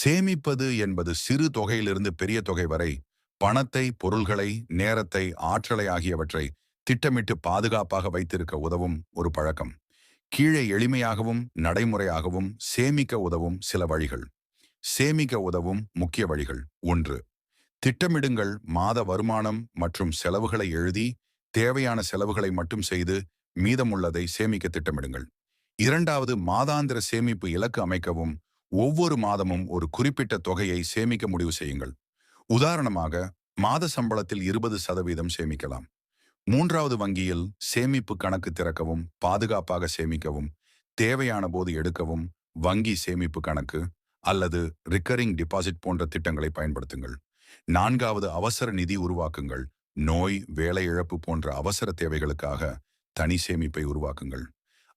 சேமிப்பது என்பது சிறு தொகையிலிருந்து பெரிய தொகை வரை பணத்தை பொருள்களை நேரத்தை ஆற்றலை ஆகியவற்றை திட்டமிட்டு பாதுகாப்பாக வைத்திருக்க உதவும் ஒரு பழக்கம். கீழே எளிமையாகவும் நடைமுறையாகவும் சேமிக்க உதவும் சில வழிகள். சேமிக்க உதவும் முக்கிய வழிகள் ஒன்று. திட்டமிடுங்கள் மாத வருமானம் மற்றும் செலவுகளை எழுதி தேவையான செலவுகளை மட்டும் செய்து மீதமுள்ளதை சேமிக்க திட்டமிடுங்கள். இரண்டாவது மாதாந்திர சேமிப்பு இலக்கு அமைக்கவும் ஒவ்வொரு மாதமும் ஒரு குறிப்பிட்ட தொகையை சேமிக்க முடிவு செய்யுங்கள். உதாரணமாக மாத சம்பளத்தில் இருபது சதவீதம் சேமிக்கலாம். மூன்றாவது வங்கியில் சேமிப்பு கணக்கு திறக்கவும் பாதுகாப்பாக சேமிக்கவும் தேவையான போது எடுக்கவும் வங்கி சேமிப்பு கணக்கு அல்லது ரிக்கரிங் டிபாசிட் போன்ற திட்டங்களை பயன்படுத்துங்கள். நான்காவது அவசர நிதி உருவாக்குங்கள். நோய் வேலை இழப்பு போன்ற அவசர தேவைகளுக்காக தனி சேமிப்பை உருவாக்குங்கள்.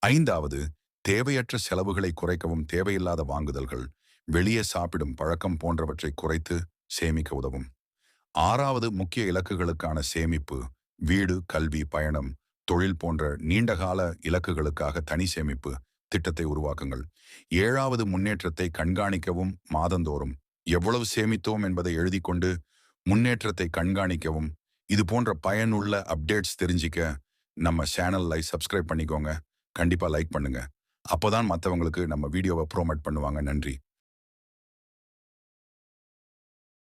ஐந்தாவது தேவையற்ற செலவுகளை குறைக்கவும் தேவையில்லாத வாங்குதல்கள் வெளியே சாப்பிடும் பழக்கம் போன்றவற்றை குறைத்து சேமிக்க உதவும். ஆறாவது முக்கிய இலக்குகளுக்கான சேமிப்பு வீடு கல்வி பயணம் தொழில் போன்ற நீண்டகால இலக்குகளுக்காக தனி சேமிப்பு திட்டத்தை உருவாக்குங்கள். ஏழாவது முன்னேற்றத்தை கண்காணிக்கவும் மாதந்தோறும். எவ்வளவு சேமித்தோம் என்பதை எழுதி கொண்டு முன்னேற்றத்தை கண்காணிக்கவும். இது போன்ற பயனுள்ள அப்டேட்ஸ் தெரிஞ்சிக்க நம்ம சேனல்லை சப்ஸ்கிரைப் பண்ணிக்கோங்க. கண்டிப்பா லைக் பண்ணுங்க. அப்போதான் மற்றவங்களுக்கு நம்ம வீடியோவை ப்ரோமோட் பண்ணுவாங்க. நன்றி.